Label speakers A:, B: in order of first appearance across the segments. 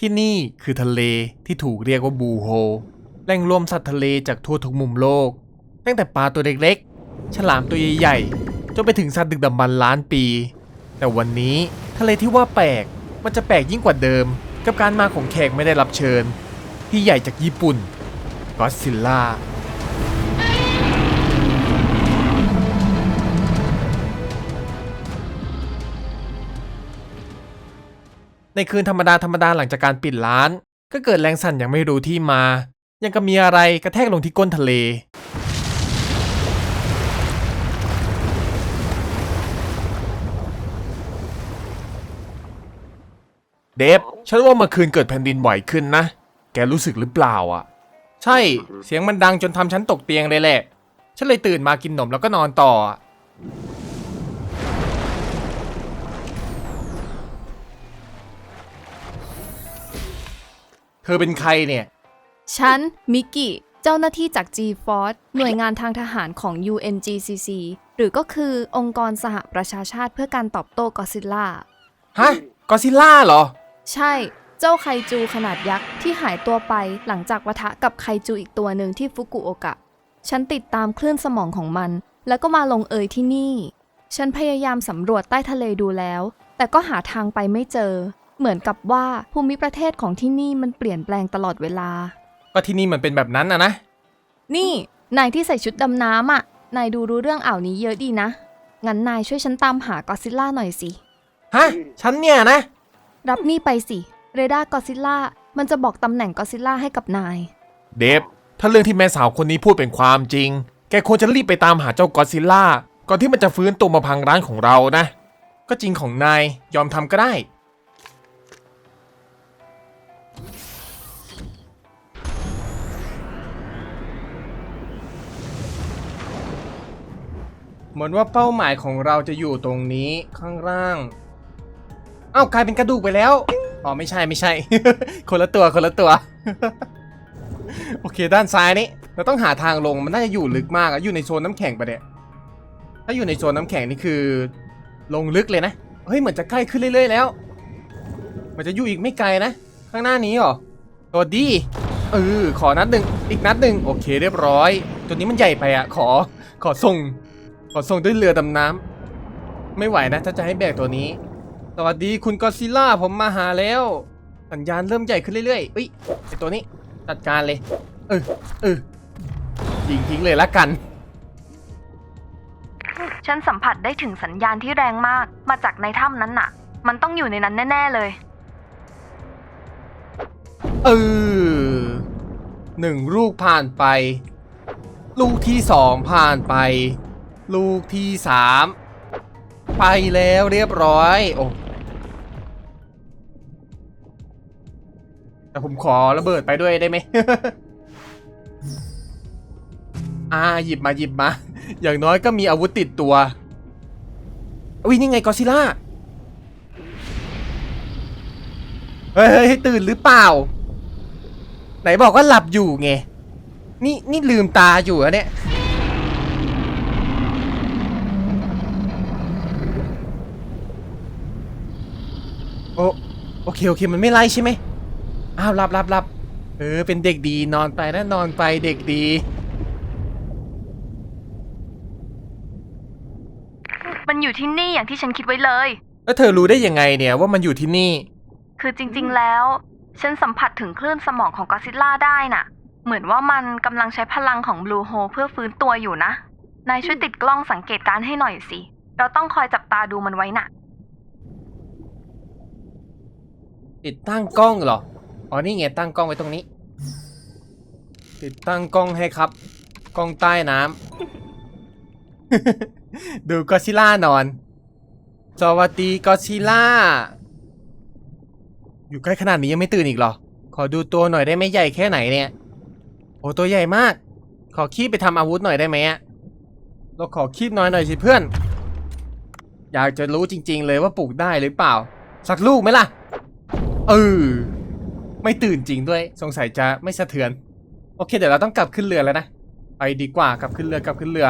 A: ที่นี่คือทะเลที่ถูกเรียกว่าบูโฮแหล่งรวมสัตว์ทะเลจากทั่วทุกมุมโลก ตั้งแต่ปลาตัวเล็กๆ ฉลามตัวใหญ่ๆ จนไปถึงสัตว์ดึกดำบรรพ์ล้านปี แต่วันนี้ทะเลที่ว่าแปลก มันจะแปลกยิ่งกว่าเดิม กับการมาของแขกไม่ได้รับเชิญ ที่ใหญ่จากญี่ปุ่นก็ซิลล่า ในคืนธรรมดาธรรมดาหลังจากการปิดร้าน ก็เกิดแรงสั่นอย่างไม่รู้ที่มา ยังก็มีอะไรกระแทกลงที่ก้นทะเล เดฟฉันว่าเมื่อคืนเกิดแผ่นดินไหวขึ้นนะ แกรู้สึกหรือเปล่าอะ ใช่ เสียงมันดังจนทำฉันตกเตียงเลยแหละ ฉันเลยตื่นมากินนมแล้วก็นอนต่ออะ เธอเป็นใครเนี่ย
B: ฉัน มิกกี้ เจ้าหน้าที่จาก G-Force หน่วยงานทางทหารของ UNGCC หรือก็คือองค์กรสหประชาชาติเพื่อการตอบโต้กอซิลล่า
A: ฮะ กอซิล่าเหรอ
B: ใช่ เจ้าไคจูขนาดยักษ์ที่หายตัวไปหลังจากวะทะกับไคจูอีกตัวหนึ่งที่ฟุกุโอกะ ฉันติดตามคลื่นสมองของมัน แล้วก็มาลงเอยที่นี่ ฉันพยายามสำรวจใต้ทะเลดูแล้ว แต่ก็หาทางไปไม่เจอ เหมือนกับว่าภูมิประเทศของที่นี่มันเปลี่ยนแปลงตลอดเวลา
A: ก็ที่นี่มันเป็นแบบนั้นนะนะ
B: นี่ นายที่ใส่ชุดดำน้ำอะ นายดูรู้เรื่องอ่าวนี้เยอะดีนะ งั้นนายช่วยฉันตามหากอซิลล่าหน่อยสิ
A: ฮะ ฉันเนี่ยนะ
B: รับนี่ไปสิ เรดาร์กอซิลล่า มันจะบอกตำแหน่งกอซิลล่าให้กับนาย
A: เดฟ ถ้าเรื่องที่แม่สาวคนนี้พูดเป็นความจริง แกควรจะรีบไปตามหาเจ้ากอซิลล่า ก่อนที่มันจะฟื้นตัวมาพังร้านของเรานะ ก็จริงของนาย ยอมทำก็ได้ เหมือนว่าเป้าหมายของเราจะอยู่ตรงนี้ข้างล่าง เอ้ากลายเป็นกระดูกไปแล้ว อ๋อไม่ใช่ไม่ใช่ คนละตัวคนละตัว โอเคด้านซ้ายนี้เราต้องหาทางลงมันน่าจะอยู่ลึกมากอะอยู่ในโซนน้ำแข็งปะเนี่ย ถ้าอยู่ในโซนน้ำแข็งนี่คือ ลงลึกเลยนะ เฮ้ยเหมือนจะใกล้ขึ้นเรื่อยๆแล้ว มันจะอยู่อีกไม่ไกลนะ ข้างหน้านี้เหรอตัวดีเออขอนัดหนึ่งอีกนัดหนึ่งโอเคเรียบร้อย ตัวนี้มันใหญ่ไปอะขอขอส่ง ขอส่งด้วยเรือดำน้ำไม่ไหวนะ ถ้าจะให้แบกตัวนี้ สวัสดีคุณกอซิลล่าผมมาหาแล้ว สัญญาณเริ่มใหญ่ขึ้นเรื่อยๆเอ้ยไอตัวนี้จัดการเลย เออเออยิงทิ้งเลยละกัน
B: ฉันสัมผัสได้ถึงสัญญาณที่แรงมาก มาจากในถ้ำนั้นน่ะ มันต้องอยู่ในนั้นแน่ ๆ เลย
A: เออหนึ่งลูกผ่านไป ลูกที่สองผ่านไป ลูกที่สามไปแล้วเรียบร้อย โอ้แต่ผมขอระเบิดไปด้วยได้ไหม อ่าหยิบมาหยิบมา อย่างน้อยก็มีอาวุธติดตัวอุ้ยนี่ไงกอซิล่า เฮ้ยเฮ้ยตื่นหรือเปล่า ไหนบอกว่าหลับอยู่ไง นี่นี่ลืมตาอยู่อะเนี่ย โอโอ เคโอเคมันไม่ไล่ใช่ไหมอ้าวหลับหลับหลับเออเป็นเด็กดีนอนไปนะนอนไปเด็กดี
B: มันอยู่ที่นี่อย่างที่ฉันคิดไว้เลย
A: แล้วเธอรู้ได้ยังไงเนี่ยว่ามันอยู่ที่นี่
B: คือจริงๆแล้ว ฉันสัมผัสถึงคลื่นสมองของกอซิลล่าได้น่ะ เหมือนว่ามันกำลังใช้พลังของบลูโฮเพื่อฟื้นตัวอยู่นะ นายช่วยติดกล้องสังเกตการณ์ให้หน่อยสิ เราต้องคอยจับตาดูมันไว้น่ะ
A: ติดตั้งกล้องเหรอ อ๋อนี่ไงตั้งกล้องไว้ตรงนี้ ติดตั้งกล้องให้ครับ กล้องใต้น้ำ ดูกอดซิล่านอน สวัสดีกอดซิล่า อยู่ใกล้ขนาดนี้ยังไม่ตื่นอีกเหรอ ขอดูตัวหน่อยได้ไหมใหญ่แค่ไหนเนี่ย โอ้ตัวใหญ่มาก ขอคีบไปทำอาวุธหน่อยได้ไหมอะเราขอคีบน้อยหน่อยสิเพื่อน อยากจะรู้จริง ๆ เลยว่าปลูกได้หรือเปล่า สักลูกไหมล่ะ เออ ไม่ตื่นจริงด้วย สงสัยจะไม่สะเทือน โอเค เดี๋ยวเราต้องกลับขึ้นเรือแล้วนะ ไปดีกว่ากลับขึ้นเรือกลับขึ้นเรือ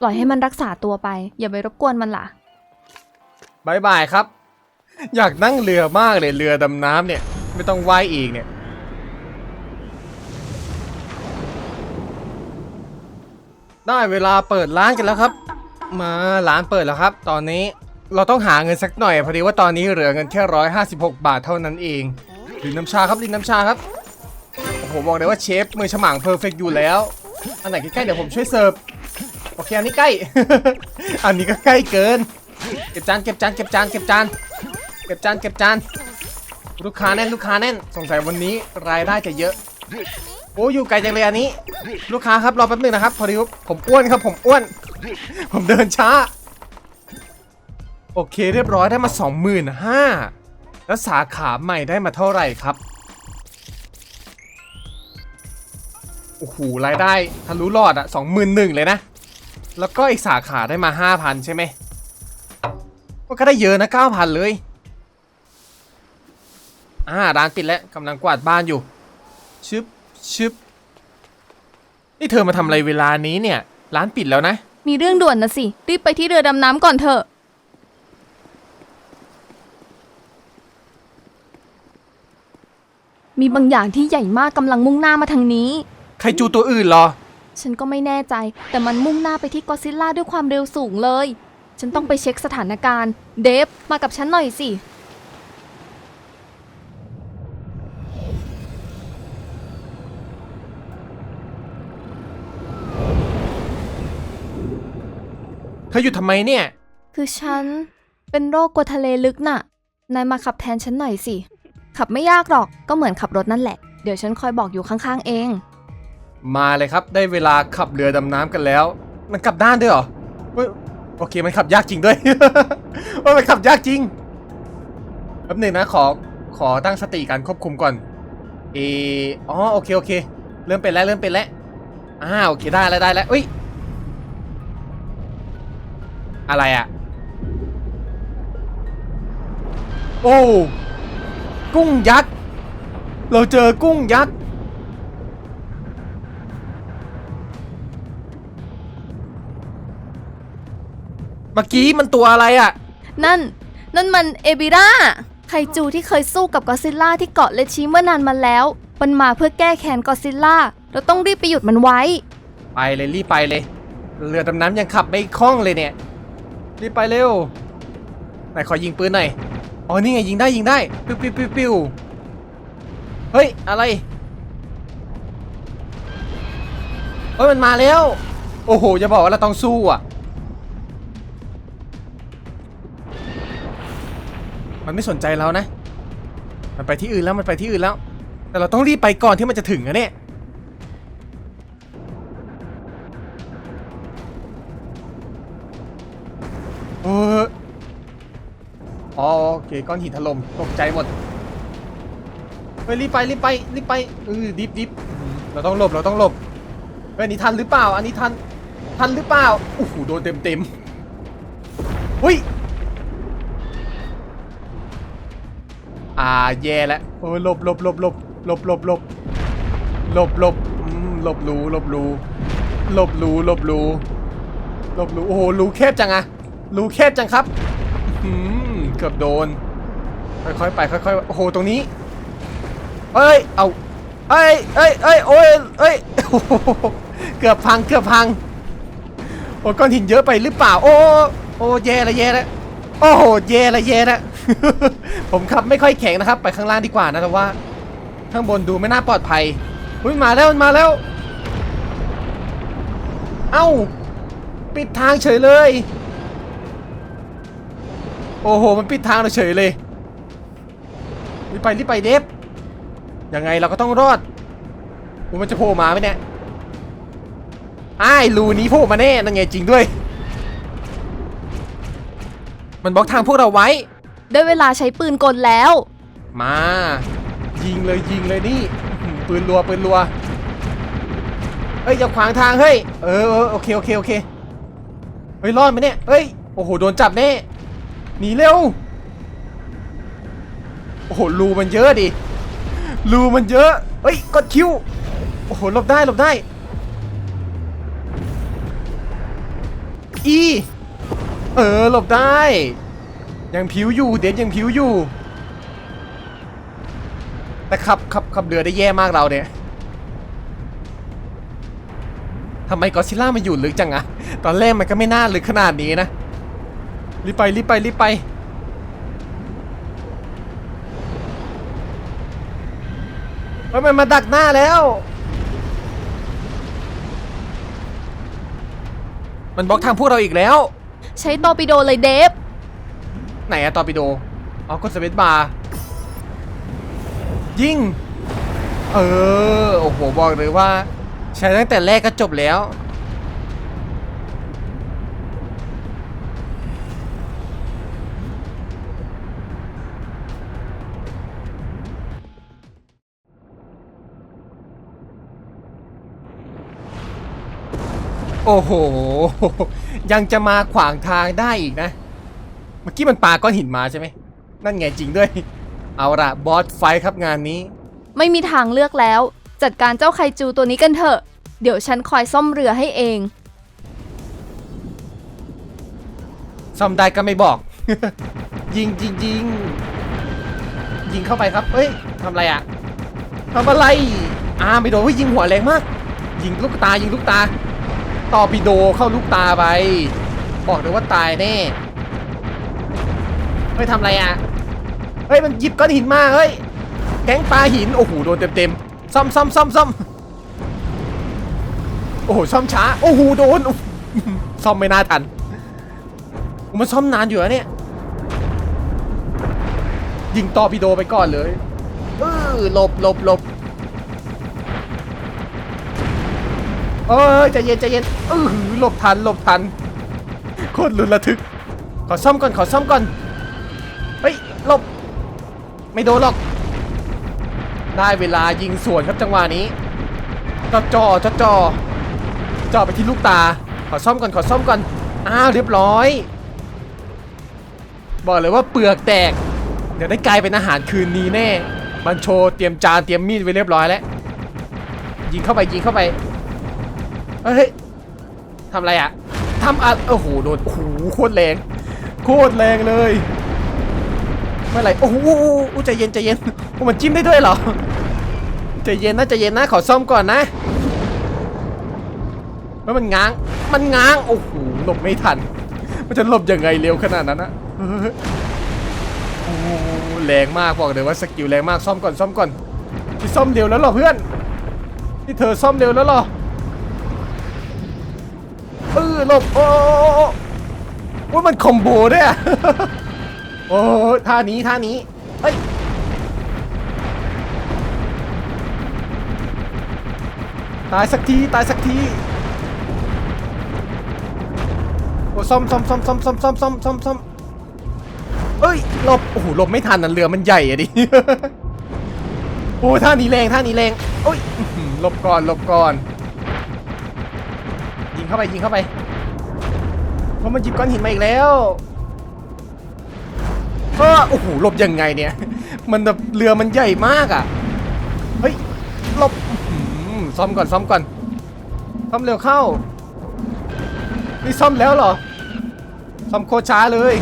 B: ปล่อยให้มันรักษาตัวไป อย่าไปรบกวนมันล่ะ
A: บายบายครับ อยากนั่งเรือมากเลยเรือดำน้ำเนี่ย ไม่ต้องว่ายอีกเนี่ย ได้เวลาเปิดร้านกันแล้วครับ มาร้านเปิดแล้วครับ ตอนนี้เราต้องหาเงินสักหน่อยพอดีว่าตอนนี้เหลือเงินแค่ร้อยห้าสิบหกบาทเท่านั้นเองดื่มน้ำชาครับดื่มน้ำชาครับโอ้โหบอกเลยว่าเชฟมือฉมังเพอร์เฟกอยู่แล้ว อันไหนใกล้ๆเดี๋ยวผมช่วยเสิร์ฟโอเคอันนี้ใกล้ อันนี้ก็ใกล้เกิน เก็บจานเก็บจานเก็บจานเก็บจานเก็บจานเก็บจาน ลูกค้าแน่นลูกค้าแน่นสงสัยวันนี้รายได้จะเยอะ โอ้อยู่ไกลจังเลยอันนี้ ลูกค้าครับรอแป๊บนึงนะครับพอดีผมอ้วนครับผมอ้วน ผมเดินช้า โอเคเรียบร้อยได้มา 25,000แล้วสาขาใหม่ได้มาเท่าไหร่ครับโอ้โหรายได้ทะลุหลอดอะ21,000เลยนะ แล้วก็อีกสาขาได้มา5,000ใช่ไหมก็ได้เยอะนะ9,000เลยอ่าร้านปิดแล้วกำลังกวาดบ้านอยู่ชึบ ชึบนี่เธอมาทำอะไรเวลานี้เนี่ย ร้านปิดแล้วนะ
B: มีเรื่องด่วนนะสิ รีบไปที่เรือดำน้ำก่อนเถอะ มีบางอย่างที่ใหญ่มากกำลังมุ่งหน้ามาทางนี้
A: ใครจูตัวอื่นเหรอ
B: ฉันก็ไม่แน่ใจ แต่มันมุ่งหน้าไปที่กอซิลล่าด้วยความเร็วสูงเลย ฉันต้องไปเช็คสถานการณ์ เดฟ มากับฉันหน่อยสิ
A: เธออยู่ทำไมเนี่ย
B: คือฉันเป็นโรคกลัวทะเลลึกน่ะ นายมาขับแทนฉันหน่อยสิ ขับไม่ยากหรอก ก็เหมือนขับรถนั่นแหละ เดี๋ยวฉันคอยบอกอยู่ข้างๆเอง
A: มาเลยครับ ได้เวลาขับเรือดำน้ำกันแล้ว มันกลับด้านด้วยเหรอเฮ้ยโอเคมันขับยากจริงด้วย ว่ามันขับยากจริงแป๊บหนึงนะขอขอตั้งสติการควบคุมก่อน เอออ๋อโอเคโอเค เริ่มเป็นแล้วเริ่มเป็นแล้วอ่าโอเคได้แล้วได้แล้วอุ้ย อะไรอะโอ้กุ้งยักษ์ เราเจอกุ้งยักษ์ เมื่อกี้มันตัวอะไรอะ
B: นั่น นั่นมันเอบิราไคจูที่เคยสู้กับกอซิลล่าที่เกาะเลชิเมื่อนานมาแล้ว มันมาเพื่อแก้แค้นกอซิลล่า เราต้องรีบไปหยุดมันไว้
A: ไปเลยรีบไปเลย เรือดำน้ำยังขับไม่คล่องเลยเนี่ย รีบไปเร็วไหนขอยิงปืนหน่อยอ๋อนี่ไงยิงได้ยิงได้ปิ้วปิ้วปิ้วปิ้วเฮ้ยอะไรเฮ้ยมันมาแล้ว โอ้โหอย่าบอกว่าเราต้องสู้อะ มันไม่สนใจเรานะ มันไปที่อื่นแล้วมันไปที่อื่นแล้ว แต่เราต้องรีบไปก่อนที่มันจะถึงอะเนี่ย ออ๋อโอเคก้อนหินถล่มตกใจหมดเฮ้ยรีบไปรีบไปรีบไปเออดิบดิบเราต้องหลบเราต้องหลบเฮ้ยอันนี้ทันหรือเปล่า อันนี้ทันทันหรือเปล่าโอ้โหโดนเต็มเต็มเฮ้ยอ่าแย่แล้วโอ้ยหลบหลบหลบหลบหลบหลบหลบหลบหลบอืมหลบรูหลบรูหลบรูหลบรูหลบรูโอ้โหรูแคบจังอะ รูแคบจังครับอืมเกือบโดน ค่อยๆไปค่อยๆโอ้โหตรงนี้เอ้ยเอาเอ้ยเอ้ยเอ้ยโอ้ยเอ้ยเกือบพังเกือบพังโอ้ก้อนหินเยอะไปหรือเปล่า โอ้โอ้แย่ละแย่ละโอ้โหแย่ละแย่ละผมขับไม่ค่อยแข็งนะครับ ไปข้างล่างดีกว่านะแต่ว่า ข้างบนดูไม่น่าปลอดภัยอุ้ยมาแล้วมันมาแล้ว เอ้า ปิดทางเฉยเลย โอ้โห มันปิดทางเราเฉยเลยรีบไปรีบไปเดฟยังไงเราก็ต้องรอดอูมันจะโผล่มาไหมเนี่ยอ้ายรูนี้โผล่มาแน่นั่นไงจริงด้วย มันบล็อกทางพวกเราไว้
B: ได้เวลาใช้ปืนกลแล้ว
A: มา ยิงเลยยิงเลยนี่อื้อหือปืนรัวปืนรัวเฮ้ยอย่าขวางทางเฮ้ยเออเออโอเคโอเคโอเคเฮ้ยรอดไหมเนี่ยเฮ้ยโอ้โหโดนจับแน่ หนีเร็ว โอ้โหรูมันเยอะดิรูมันเยอะเฮ้ยกดคิวโอ้โหหลบได้หลบได้อีเออหลบได้ ยังผิวอยู่เดฟยังผิวอยู่ แต่ขับขับขับเรือได้แย่มากเราเนี่ยทำไมกอดซิลล่ามันอยู่ลึกจังอะตอนแรกมันก็ไม่น่าลึกขนาดนี้นะ รีบไปรีบไปรีบไป เฮ้ยมันมาดักหน้าแล้ว มันบล็อกทางพวกเราอีกแล้ว
B: ใช้ตอร์ปิโดเลยเดฟ
A: ไหนอะตอร์ปิโด อ๋อกดสเปซบาร์ยิง เออ โอ้โห บอกเลยว่า ใช้ตั้งแต่แรกก็จบแล้ว โอ้โห ยังจะมาขวางทางได้อีกนะ เมื่อกี้มันปาก้อนหินมาใช่ไหม นั่นไงจริงด้วย เอาละบอสไฟท์ครับงานนี้
B: ไม่มีทางเลือกแล้ว จัดการเจ้าไคจูตัวนี้กันเถอะ เดี๋ยวฉันคอยซ่อมเรือให้เอง
A: ซ่อมได้ก็ไม่บอก ยิงยิงยิงยิงเข้าไปครับ เอ้ยทำอะไรอะทำอะไร อ่าไม่โดนเฮ้ยยิงหัวแรงมาก ยิงลูกตายิงลูกตา ต่อปิโดเข้าลูกตาไป บอกเลยว่าตายแน่เฮ้ยทำอะไรอะเฮ้ยมันหยิบก้อนหินมาเฮ้ย แก๊งปลาหิน โอ้โหโดนเต็มเต็มๆซ่อมซ่อมซ่อมซ่อมโอ้โหซ่อมช้า โอ้โหโดนซ่อมไม่น่าทันมันซ่อมนานอยู่อะเนี่ย ยิงตอร์ปิโดไปก่อนเลยเออหลบหลบหลบ เอ้ยใจเย็นใจเย็นเออหลบทันหลบทันโคตรลุ้นระทึก ขอซ่อมก่อนขอซ่อมก่อนเฮ้ยหลบ ไม่โดนหรอก ได้เวลายิงสวนครับจังหวะนี้จอจอจอจอจ่อไปที่ลูกตา ขอซ่อมก่อนขอซ่อมก่อนอ้าวเรียบร้อย บอกเลยว่าเปลือกแตก เดี๋ยวได้กลายเป็นอาหารคืนนี้แน่บันโชเตรียมจานเตรียมมีดไว้เรียบร้อยแล้ว ยิงเข้าไปยิงเข้าไป เฮ้ยทำอะไรอะทำอะโอ้โหโดนโอ้โหโคตรแรงโคตรแรงเลยเมื่อไหร่โอ้โหอู้ใจเย็นใจเย็นโอ้มันจิ้มได้ด้วยเหรอใจเย็นนะใจเย็นนะขอซ่อมก่อนนะแล้วมันง้างมันง้างโอ้โหหลบไม่ทัน มันจะหลบยังไงเร็วขนาดนั้นนะเฮ้ยโอ้โหแรงมากบอกเลยว่าสกิลแรงมากซ่อมก่อนซ่อมก่อนที่ซ่อมเร็วแล้วเหรอเพื่อนที่เธอซ่อมเร็วแล้วเหรอเออ หลบ โอ้ว่ามันคอมโบด้วยอะโอ้ท่านี้ท่านี้ เฮ้ย ตายสักที ตายสักที โอ้ซ่อมซ่อมซ่อมซ่อมซ่อมซ่อมซ่อมซ่อมซ่อมเอ้ย หลบ โอ้โห หลบไม่ทันนะเรือมันใหญ่อะดิ โอ้ท่านี้แรง ท่านี้แรงโอ้ย หลบก่อน หลบก่อน ยิงเข้าไป ยิงเข้าไป เพราะมันหยิบก้อนหินมาอีกแล้วก็โอ้โหหลบยังไงเนี่ย มันแบบเรือมันใหญ่มากอะ เฮ้ยหลบอื้อหือซ่อมก่อนซ่อมก่อนซ่อมเร็วเข้านี่ซ่อมแล้วเหรอซ่อมโคช้าเลย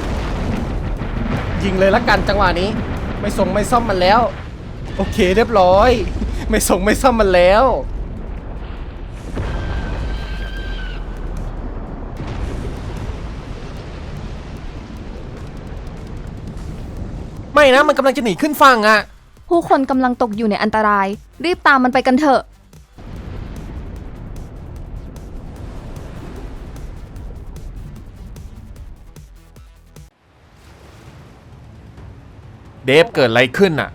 A: ยิงเลยละกันจังหวะนี้ ไม่ส่งไม่ซ่อมมันแล้ว โอเคเรียบร้อย ไม่ส่งไม่ซ่อมมันแล้ว นะ มันกำลังจะหนีขึ้นฝั่งอะ
B: ผู้คนกำลังตกอยู่ในอันตราย รีบตามมันไปกันเถอะ
A: เดฟเกิดอะไรขึ้นอะ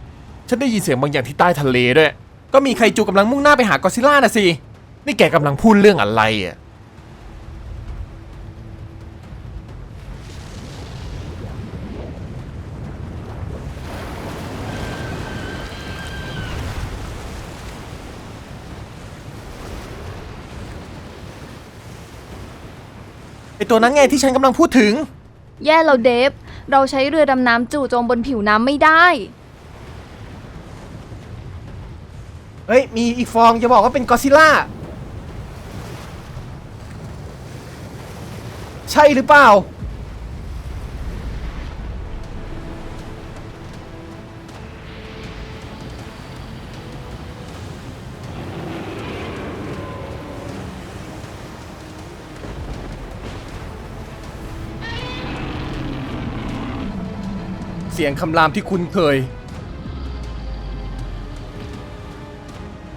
A: ฉันได้ยินเสียงบางอย่างที่ใต้ทะเลด้วย ก็มีไคจูกำลังมุ่งหน้าไปหากอดซิลล่าน่ะสิ นี่แกกำลังพูดเรื่องอะไรอะ ตัวนั้นไงที่ฉันกำลังพูดถึง
B: แย่แล้วเดฟ เราใช้เรือดำน้ำจู่โจมบนผิวน้ำไม่ได้
A: เฮ้ย มีอีกฟองจะบอกว่าเป็นกอดซิลล่าฉใช่หรือเปล่า เสียงคำรามที่คุ้นเคย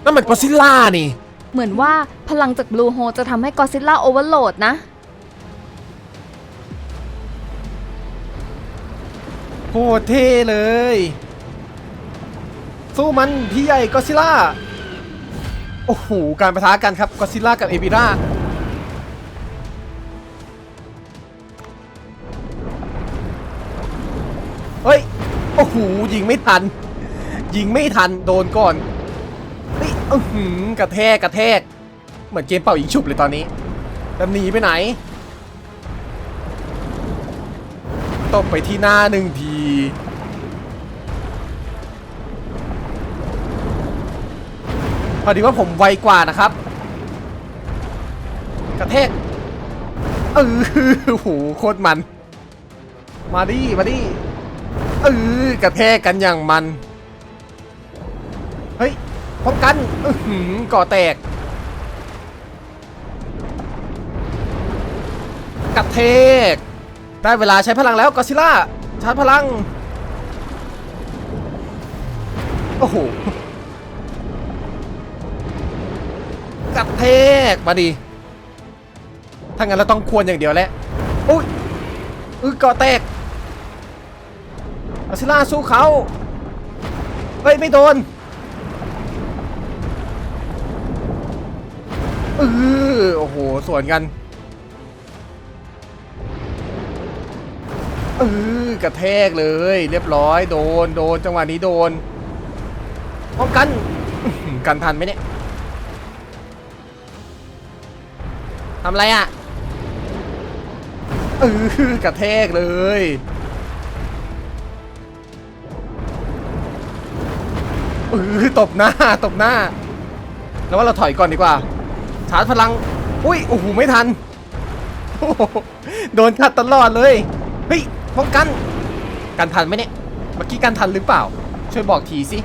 A: นั่นมันกอซิลล่านี่
B: เหมือนว่าพลังจากบลูโฮจะทำให้กอซิลล่าโอเวอร์โหลดนะ
A: โคตรเท่เลย สู้มันพี่ใหญ่กอซิล่า โอ้โห การประทะกันครับกอซิล่ากับเอบิรา เฮ้ย โอ้โห ยิงไม่ทัน ยิงไม่ทัน โดนก่อน เฮ้ยอื้อหือกระแทกกระแทก เหมือนเกมเป่ายิงฉุบเลยตอนนี้แล้วหนีไปไหน ตบไปที่หน้าหนึ่งที พอดีว่าผมไวกว่านะครับ กระแทกเออโอ้โหโคตรมัน มาดิ มาดิ เออกระแทกกันอย่างมัน เฮ้ยพบกันอื้อหือก่อแตก กระแทก ได้เวลาใช้พลังแล้วกอซิล่าชาร์จพลัง โอ้โหกระแทกมาดิถ้างั้นเราต้องควรอย่างเดียวแหละอุ้ยอือกาะแตก ซิล่าสู้เขาเฮ้ย ไม่โดนเออโอ้โห สวนกันเออกระแทกเลย เรียบร้อย โดน โดน จังหวะนี้โดนป้องกัน กันทันไหมเนี่ยทำอะไรอะเออกระแทกเลย เออตบหน้าตบหน้า แล้วว่าเราถอยก่อนดีกว่า ชาร์จพลัง อุ้ยโอ้โหไม่ทัน โดนขัดตลอดเลย เฮ้ยป้องกัน กันทันไหมเนี่ย เมื่อกี้กันทันหรือเปล่า ช่วยบอกทีสิ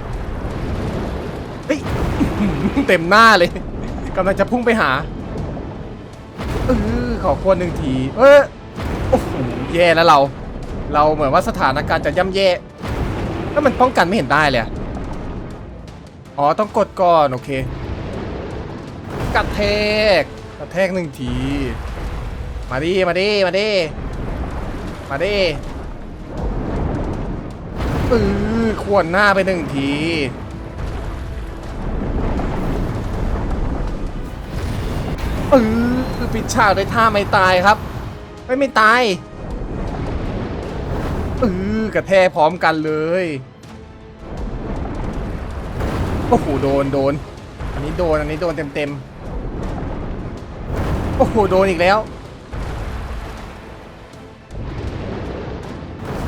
A: เฮ้ย เต็มหน้าเลยกำลังจะพุ่งไปหา เออขอควรหนึ่งที เออโอ้โหแย่แล้วเรา เราเหมือนว่าสถานการณ์จะย่ำแย่แล้วมันป้องกันไม่เห็นได้เลย อ๋อ ต้องกดก่อน โอเคกระแทกกระแทกหนึ่งที มาดิ มาดิ มาดิ มาดิเออขวนหน้าไปหนึ่งที เออปิดฉากด้วยท่าไม่ตายครับ ไม่ไม่ตายเออกระแทกพร้อมกันเลย โอ้โหโดนโดน อันนี้โดนอันนี้โดนเต็มเต็มโอ้โหโดนอีกแล้ว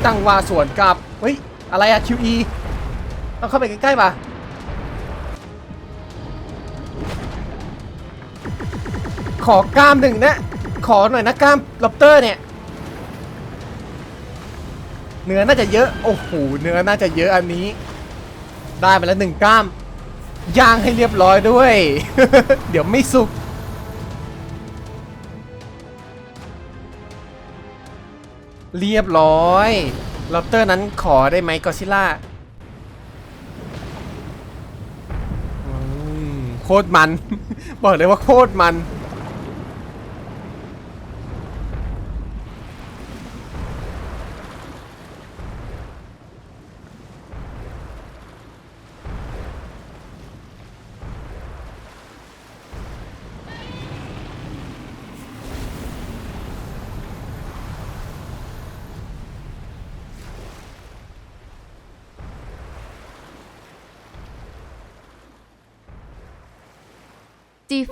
A: จังวะสวนกลับ เฮ้ย อะไรอะ QE ต้องเข้าไปใกล้ๆป่ะขอกล้ามหนึ่งนะ ขอหน่อยนะกล้ามล็อบเตอร์เนี่ยเนื้อน่าจะเยอะ โอ้โห เนื้อน่าจะเยอะอันนี้ ได้ไปแล้วหนึ่งกล้าม ย่างให้เรียบร้อยด้วย เดี๋ยวไม่สุก เรียบร้อยลอบเตอร์นั้นขอได้ไหมกอซิล่าโคตรมัน บอกเลยว่าโคตรมัน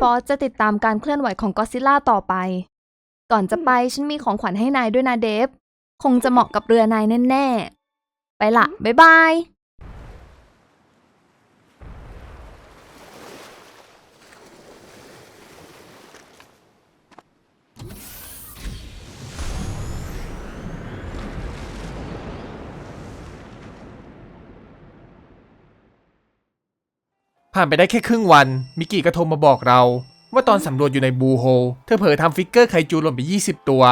B: G-Force จะติดตามการเคลื่อนไหวของก็ซิล่าต่อไป ก่อนจะไปฉันมีของขวัญให้นายด้วยนะเดฟ คงจะเหมาะกับเรือนายแน่ ๆ ไปละ บ๊ายบาย
A: ผ่านไปได้แค่ครึ่งวัน มิกกี้ก็โทรมาบอกเรา ว่าตอนสำรวจอยู่ในบูโฮลเธอเผลอทำฟิกเกอร์ไคจูหล่นไป 20 ตัว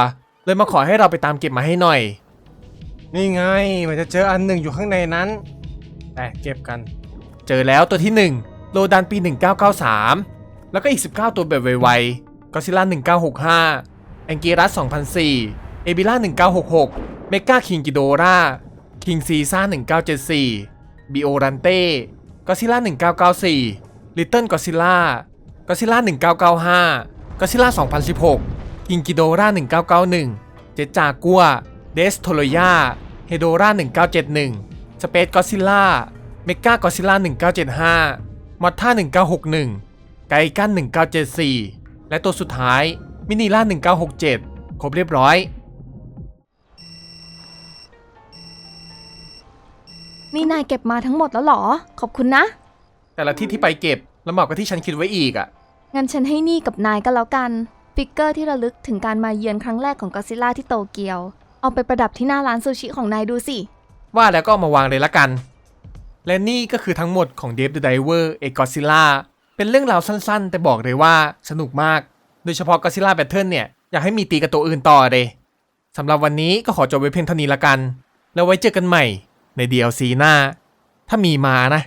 A: เลยมาขอให้เราไปตามเก็บมาให้หน่อย นี่ไง มันจะเจออันหนึ่งอยู่ข้างในนั้น แต่เก็บกัน เจอแล้วตัวที่ 1 โลดันปี 1993 แล้วก็อีก 19 ตัวแบบไวๆก็ซิล่า1965 แองกีรัส2004 เอบิล่า1966 เมกาคิงกิโดราคิงซีซ่า1974 บิโอรันเต้ ก็ซิล่า1994ลิตเติ้ลก็ซิล่าก็ซิล่า1995ก็ซิล่า2016คิงกิโดรา1991 เจจากัว เดสโทโลยาเฮโดรา1971 สเปซก็ซิล่า เมกาก็ซิล่า1975 มอท่า1961 ไกกัน1974 และตัวสุดท้ายมินิล่า1967 ครบเรียบร้อย
B: นี่นายเก็บมาทั้งหมดแล้วเหรอ ขอบคุณนะ
A: แต่ละที่ที่ไปเก็บแล้วเหมาะกับที่ฉันคิดไว้อีกอะ่ะ
B: งั้นฉันให้นี่กับนายก็แล้วกันฟิกเกอร์ที่ระลึกถึงการมาเยือนครั้งแรกของก d ซิล่าที่โตเกียว เอาไปประดับที่หน้าร้านซูชิของนายดูสิ
A: ว่าแล้วก็เอามาวางเลยละกัน และนี่ก็คือทั้งหมดของ Dave the Diver เอกอซิล่าเป็นเรื่องราวสั้นๆ แต่บอกเลยว่าสนุกมาก โดยเฉพาะ Godzilla Battle เนี่ย อยากให้มีตีกับตัวอื่นต่อเลยสำหรับวันนี้ก็ขอจบไว้เพียงเท่านี้ละกัน แล้วไว้เจอกันใหม่ ใน DLC หน้า ถ้ามีมานะ